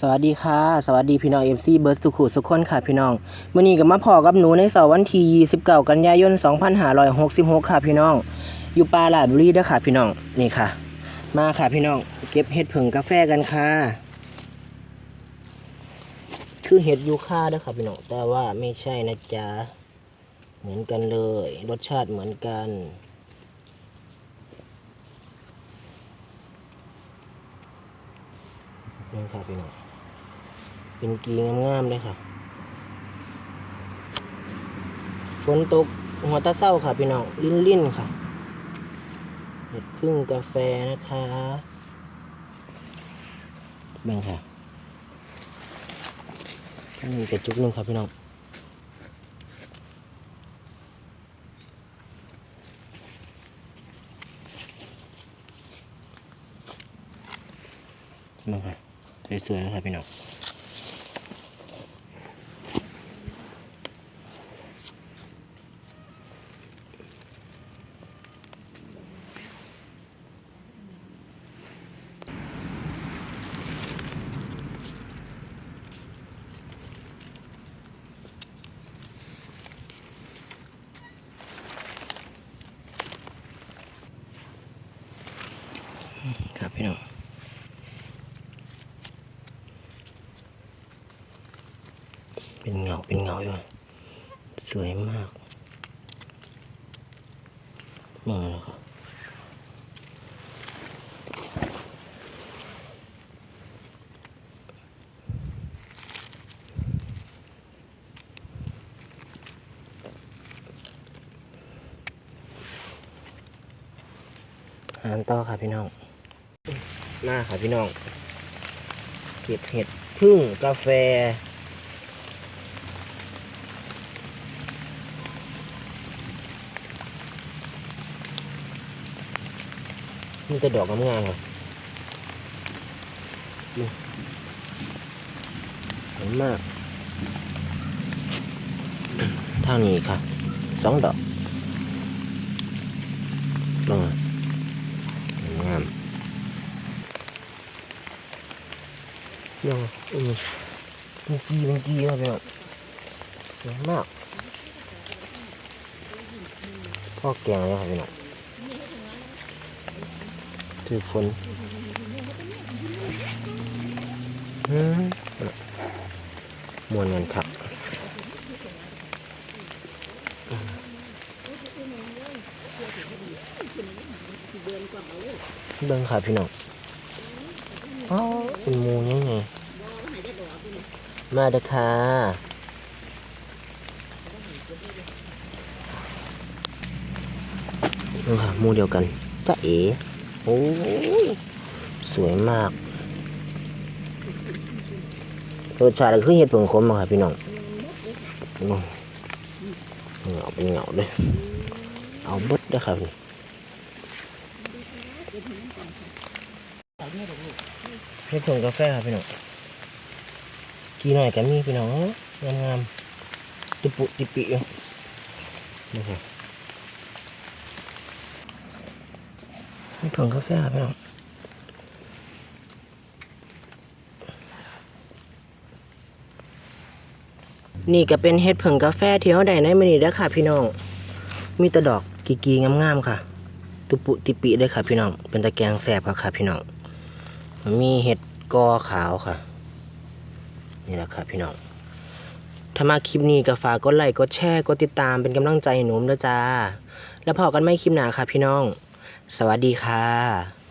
สวัสดีค่ะ สวัสดีพี่น้อง MC เบิร์ดสุขุสุขคนค่ะพี่น้องมื้อนี้ก็มาพอกับหนูในเสาร์วันที่29กันยายน 2566 ค่ะพี่น้อง อยู่ปาลาดบุรีเด้อค่ะพี่น้องนี่ค่ะ มาค่ะพี่น้อง เก็บเห็ดผึ่งกาแฟกันค่ะ คือเห็ดยูคาเด้อค่ะพี่น้องแต่ว่าไม่ใช่นะจ๊ะเหมือนกันเลย รสชาติเหมือนกันนี่ค่ะพี่น้อง เป็นกีงามๆเลยค่ะฝนตกหัวตาเศร้าค่ะพี่น้องลิ่นๆค่ะเห็ดพึ่งกาแฟนะคะเบ่งค่ะอันนี้กระจุกนึงครับพี่น้องมาค่ะสวยๆนะครับพี่น้อง ครับพี่น้องเป็นเงาเป็นเงาอยู่สวยมากมองแล้วครับหานต่อค่ะพี่น้อง มาค่ะพี่น้อง เก็บเห็ดพึ่งกาแฟมีแต่ดอกงามๆค่ะดูสวยมากเท่านี้ค่ะสองดอกลงมางาม กี่ยังอืมเป็นกีเป็นกีครับพี่น้องสวยมากพ่อแกงเลยครับพี่น้องถือฝนอืมมวนเงินครับเบิ่งค่ะพี่น้องอ๋อ เป็นมูยังไงมาเด้อค่ะนี่ค่ะมูเดียวกันจ้าเอ๋โอ้ยสวยมากรสชาติคือเห็ดผงขมครับพี่น้องเหงาเป็นเหงาเลยเอาบดเด้ครับนี่ เห็ดผงกาแฟครับพี่น้องกี่หน่อยกันมีพี่น้องงามงามๆติปุติปิอยู่นี่ครับเห็ดผงกาแฟครับพี่น้องนี่ก็เป็นเห็ดผึ่งกาแฟที่เขาได้ในมือนี้เด้อค่ะ พี่น้อง มีแตะดอกกีกีงามๆค่ะ ตุปุติปิเลยค่ะ พี่น้อง เป็นตะแกรงแสบค่ะค่ะพี่น้อง มีเห็ดกอขาวค่ะ นี่แหละครับพี่น้อง ถ้ามาคลิปนี้ก็ฝากกดไลค์กดแชร์กดติดตามเป็นกำลังใจให้หนุ่มด้อจ้า แล้วพอกันไม่คลิปหนาค่ะพี่น้อง สวัสดีค่ะ